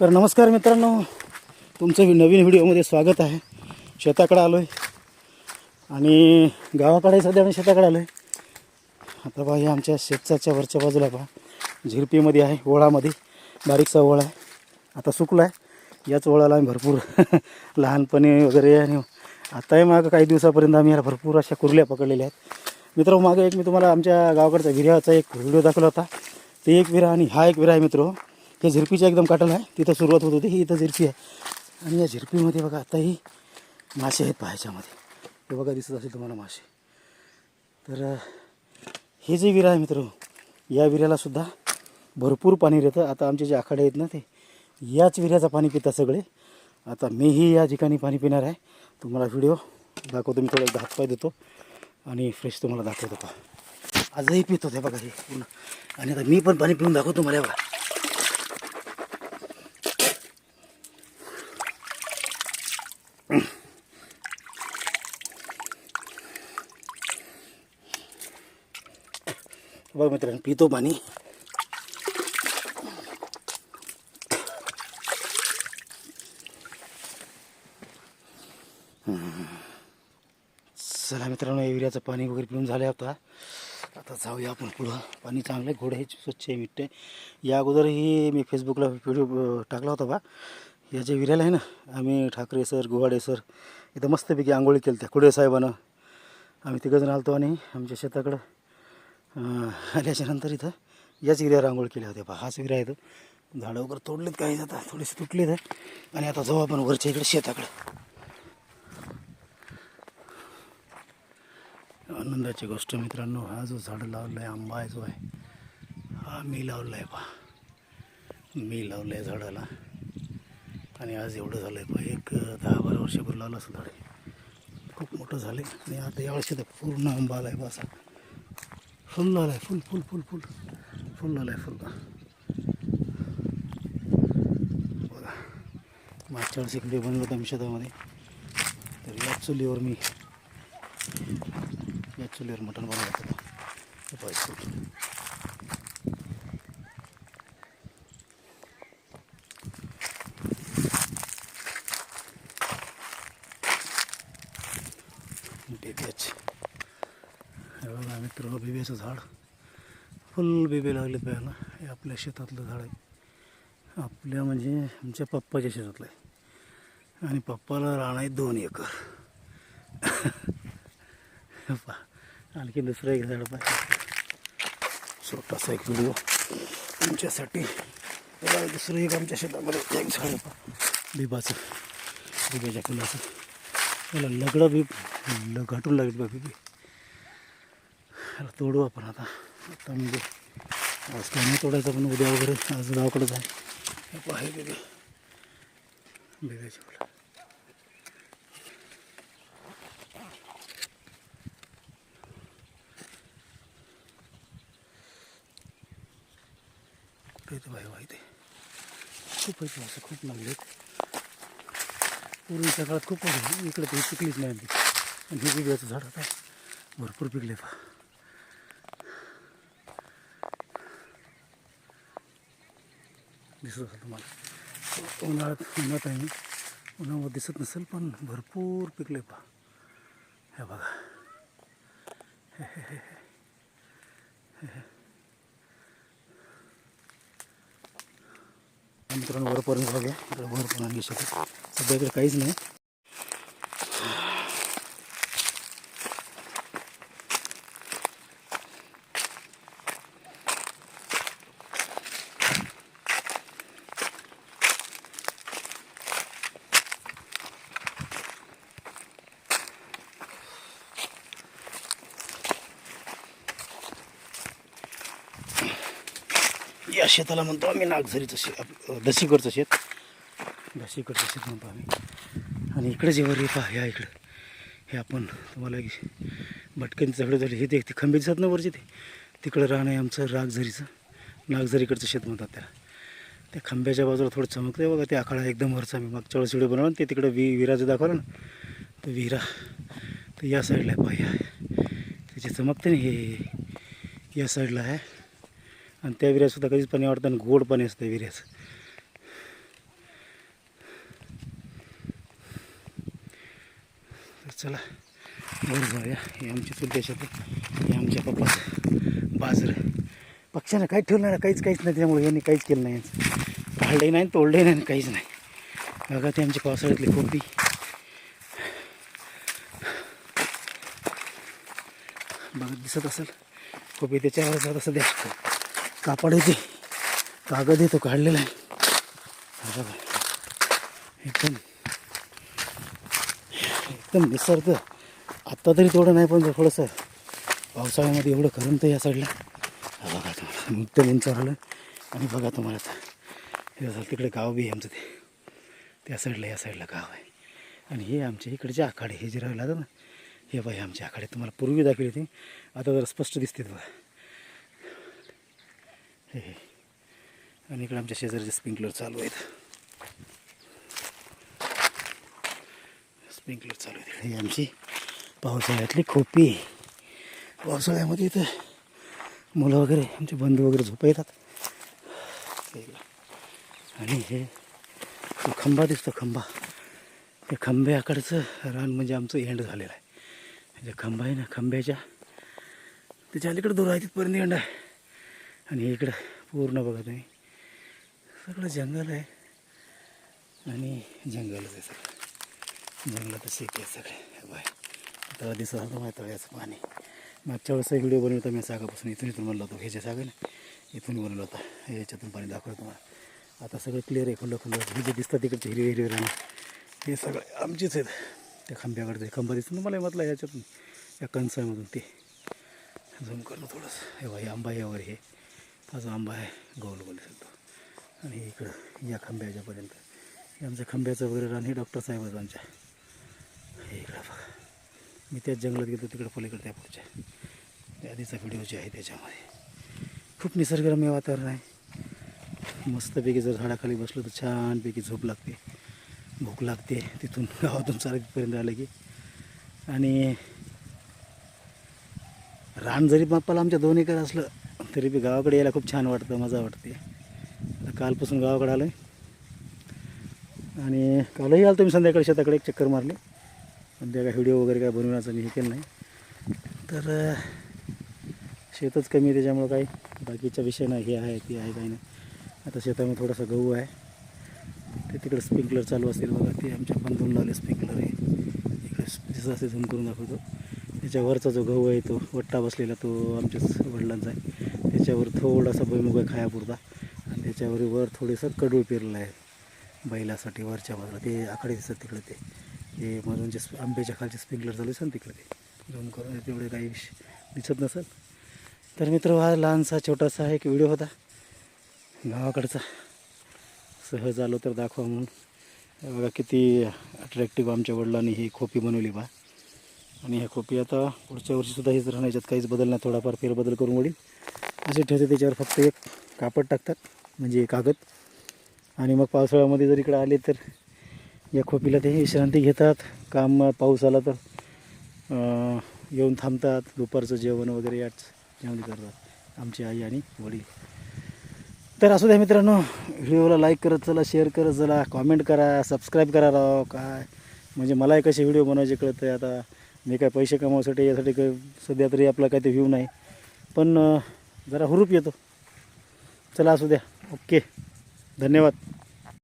तर नमस्कार मित्रांनो तुमचं नवीन व्हिडिओमध्ये स्वागत आहे. शेताकडे आलो आहे आणि गावाकडे सध्या आम्ही शेताकडे आलो आहे आता पहा हे आमच्या शेताच्या वरच्या बाजूला पहा. झिरपीमध्ये आहे ओळामध्ये. बारीकसा ओळ आहे. आता सुकला आहे याच ओळाला आम्ही भरपूर लहानपणी वगैरे आणि आताही मागं काही दिवसापर्यंत आम्ही याला भरपूर अशा कुर्ल्या पकडलेल्या आहेत. मित्र मागं एक मी तुम्हाला आमच्या गावाकडचा विर्याचा एक व्हिडिओ दाखवला होता. ते एक विरा आणि हा एक विरा आहे मित्र. त्या झिरपीच्या एकदम काटल आहे. तिथं सुरुवात होत होती. ही इथं झिरपी आहे. आणि या झिरपीमध्ये बघा आताही मासे आहेत पाहायच्यामध्ये हे बघा दिसत असेल तुम्हाला मासे. तर हे जे विरा आहे मित्र या विऱ्याला सुद्धा भरपूर पाणी येतं आता आमचे जे आखाडे आहेत ना ते याच विऱ्याचं पाणी पितात सगळे. आता मीही या ठिकाणी पाणी पिणार आहे. तुम्हाला व्हिडिओ दाखवतो. मी थोडा एकदा हातपाय देतो. आणि फ्रेश तुम्हाला दाखवतो पहा. आजही पितो ते बघा हे पूर्ण. आणि आता मी पण पाणी पिऊन दाखवतो मला बघा. बघ मित्रांनो पितो पाणी. चला मित्रांनो एरियाचं पाणी वगैरे पिऊन झालं आता. आता जाऊया आपण पुढं. पाणी चांगलं आहे गोड आहे स्वच्छ आहे मिठ्ठ आहे. या अगोदरही मी फेसबुकला व्हिडिओ टाकला होता बा. या जे विरायला आहे ना आम्ही ठाकरे सर गुवाडे सर इथं मस्तपैकी आंघोळी केली त्या. कुडे साहेबानं. आम्ही तिघंजण आलतो आणि आमच्या शेताकडं आल्याच्यानंतर इथं याच विऱ्या रांगोळ केल्या होत्या. पहा हाच विरा आहे तो. झाडं वगैरे तोडलेत काही आता? थोडेसे तुटलेत आहे आणि आता जाऊ आपण वरच्या इकडे शेताकडे. आनंदाची गोष्ट मित्रांनो हा जो झाडं लावला आहे आंबा आहे जो आहे हा मी लावला आहे पहा. मी लावलं आहे झाडाला. आणि आज एवढं झालं आहे पहा. एक दहा बारा वर्षापूर्वी लावलं असं झाड खूप मोठं झालं आणि आता यावेळेस तर पूर्ण आंबा आला आहे बा फुल आला आहे फुल फुल फुल फुल. फुल आला आहे फुल. बघा. मागच्या वेळेस इकडे होतं आम्ही शेतामध्ये. तर या चुलीवर मी या चुलीवर मटण बनवलं होतं हे पाहिजे बिब्याचे मित्रांनो बिब्याचं झाड. फुल बिबे लागले प्यायला हे आपल्या शेतातलं झाड आहे. आपल्या म्हणजे आमच्या पप्पाच्या शेतातलं आहे. आणि पप्पाला राहणं आहे दोन एकर. पहा आणखी दुसरं एक झाड पाहिजे छोटासा एक व्हिडिओ आमच्यासाठी दुसरं एक आमच्या शेतामध्ये एक झाड आहे. बिबाचं बिब्याच्या फुलाचं. त्याला लगडं बी ल घाटून लागेल बा बिबी. त्याला तोडू आपण आता. आता म्हणजे आज काय नाही तोडायचं पण उद्या वगैरे आज गावाकडे जाय हे पहा हे बिबे फुलं कुठे भाई बाई माहिती खूप आहे असं खूप लागले पूर्वीच्या काळात खूप इकडे ते पिकलीच नाही आणि हे वेगळ्याचं झाड आता भरपूर पिकले पहा दिसत असेल तुम्हाला. उन्हाळ्यात उन्हात आहे मी. उन्हामध्ये दिसत नसेल पण भरपूर पिकले पहा. हे बघा. मित्रांनो वरपर्यंत बघा. इकडे वरपर्यंत सध्या इकडे काहीच नाही. या शेताला म्हणतो आम्ही नागझरीचं शेत दसीकडचं शेत. दशीकडचं शेत म्हणतो आम्ही. आणि इकडे जे वर येतं ह्या इकडं. हे आपण तुम्हाला एक सगळं झगडं हे ते ते खंबे दिसत ना वरचे ते. तिकडं राहणं आहे आमचं रागझरीचं. नागझरीकडचं शेत म्हणतात त्याला. त्या खांब्याच्या बाजूला थोडं चमकते बघा ते आखाडा एकदम वरचा मी मागच्या वेळेस व्हिडिओ बनवला ते तिकडं वि विराचं दाखवलं ना तर विरा. तर या साईडला आहे पाह्या त्याचे चमकते ना हे. या साईडला आहे. आणि त्या विर्यासुद्धा कधीच पाणी वाटतं आणि गोड पाणी असतं विर्याचं तर चला बरं जाऊया. हे आमच्या सुद्धा शेतात हे आमच्या पप्पा बाजर. पक्षानं काहीच ठेवलं नाही काहीच काहीच नाही त्यामुळे यांनी काहीच केलं नाही. यांचं नाही तोडलंही नाही काहीच नाही. बघा ते आमची पावसाळ्यातली कोपी बघा दिसत असेल. कोपी त्याच्यावर जात असं द्यायचं कापड येते कागद येतो काढलेला आहे. एकदम एकदम निसर्ग. आत्ता तरी तेवढं नाही पण थोडंसं पावसाळ्यामध्ये एवढं करमत या साईडला बघा तुम्हाला. नुकतं उंचावर आलं. आणि बघा तुम्हाला आता. तिकडे गाव बी आहे आमचं ते. त्या साईडला या साईडला गाव आहे. आणि हे आमच्या इकडचे आखाडे हे जे राहिलं ना हे बाई आमचे आखाडे. तुम्हाला पूर्वी दाखवले ते आता जरा स्पष्ट दिसते बघा. हे हे. आणि इकडे आमच्या शेजारचे स्प्रिंकलर चालू आहेत. स्प्रिंकलर चालू आहेत. ही आमची पावसाळ्यातली खोपी. पावसाळ्यामध्ये इथं मुलं वगैरे आमचे बंधू वगैरे झोपा येतात आणि हे तो खंबा दिसतो खंबा. त्या खंब्याकडचं रान म्हणजे आमचं एंड झालेलं आहे. जे खंबा आहे ना खंब्याच्या त्याच्या अलीकडे दूर आहे तिथपर्यंत एंड आहे. आणि इकडं पूर्ण बघा तुम्ही. सगळं जंगल आहे. आणि जंगलच आहे सगळं. जंगलात शेती आहे सगळे. बाय. तळा दिसत होतं माझ्या तळ्याचं पाणी. मागच्या वेळेस एक व्हिडिओ होता मी सागापासून इथून इथून बनला होतो. ह्याच्या सागा ना इथून बनवलं होता. ह्याच्यातून पाणी दाखवलं तुम्हाला. आता सगळं क्लिअर आहे. खुलं खुलं. हे जे दिसतं तिकडचे हिरवे हिरवे राहणं हे सगळे आमचेच आहेत. त्या खांब्याकडचे खांबा दिसतो. ना मला म्हटलं याच्यातून या कणसामधून ते. झूम करलं थोडंसं. हे बाई आंबा यावर हे. हा आंबा आहे गोल गोल दिसतो आणि इकडं या खांब्याच्यापर्यंत. हे आमच्या खांब्याचं वगैरे रान हे डॉक्टर साहेब आमच्या. हे इकडं बघा. मी त्याच जंगलात गेलो तिकडं पलीकडे त्या पुढच्या. त्या आधीचा व्हिडिओ जे आहे त्याच्यामध्ये. खूप निसर्गरम्य वातावरण आहे. मस्तपैकी जर झाडाखाली बसलो तर छानपैकी झोप लागते. भूक लागते. तिथून गावातून चारपर्यंत आलं की. आणि रान जरी बाप्पाला आमच्या दोन एकर असलं तरी बी गावाकडे यायला खूप छान वाटतं मजा वाटते. कालपासून गावाकडे आलो आहे आणि कालही आलो तुम्ही संध्याकाळी शेताकडे एक चक्कर मारली. पण त्या काय व्हिडिओ वगैरे काय बनवण्याचं मी हे केलं नाही. तर शेतच कमी आहे त्याच्यामुळं काही बाकीच्या विषय नाही हे आहे ते आहे काही नाही. आता शेतामध्ये थोडासा गहू आहे. ते तिकडे स्प्रिंकलर चालू असतील बघा ते आमच्या दोन लावले स्प्रिंकलर. आहे इकडे जसं असे झूम करून दाखवतो. त्याच्यावरचा जो गहू आहे तो वट्टा बसलेला तो आमच्याच वडिलांचा आहे. त्याच्यावर थोडासा भुईमुग आहे खायापुरता. आणि त्याच्यावर वर थोडंसं कडूळ पेरलं आहे. बैलासाठी वरच्या बाजूला ते आकडे दिसतात तिकडे ते. हे मधून जे स्प- आंब्याच्या खालचे स्प्रिंकलर चालू आहे तिकडे ते. झूम करून तेवढे काही दिसत नसेल तर मित्र हा लहानसा छोटासा एक व्हिडिओ होता. गावाकडचा. सहज आलो तर दाखवा म्हणून. बघा किती अट्रॅक्टिव्ह आमच्या वडिलांनी ही खोपी बनवली बा. आणि ह्या खोपी आता पुढच्या वर्षीसुद्धा हेच राहणार याच्यात काहीच बदल नाही थोडाफार फेरबदल करून वडील असे ठेवते त्याच्यावर फक्त एक कापड टाकतात म्हणजे कागद. आणि मग पावसाळ्यामध्ये जर इकडे आले तर या खोपीला ते विश्रांती घेतात. काम पाऊस आला तर येऊन थांबतात. दुपारचं जेवण वगैरे याच जेवण करतात आमची आई आणि वडील. तर असू द्या मित्रांनो व्हिडिओला लाईक करत चला शेअर करत चला कॉमेंट करा सबस्क्राईब करा राव काय? म्हणजे मलाही कसे व्हिडिओ बनवायचे कळतं आहे आता. मी काय पैसे कमवायसाठी यासाठी काय सध्या तरी आपला काय ते व्ह्यू नाही. पण जरा हुरूप येतो. चला असू द्या. ओके धन्यवाद.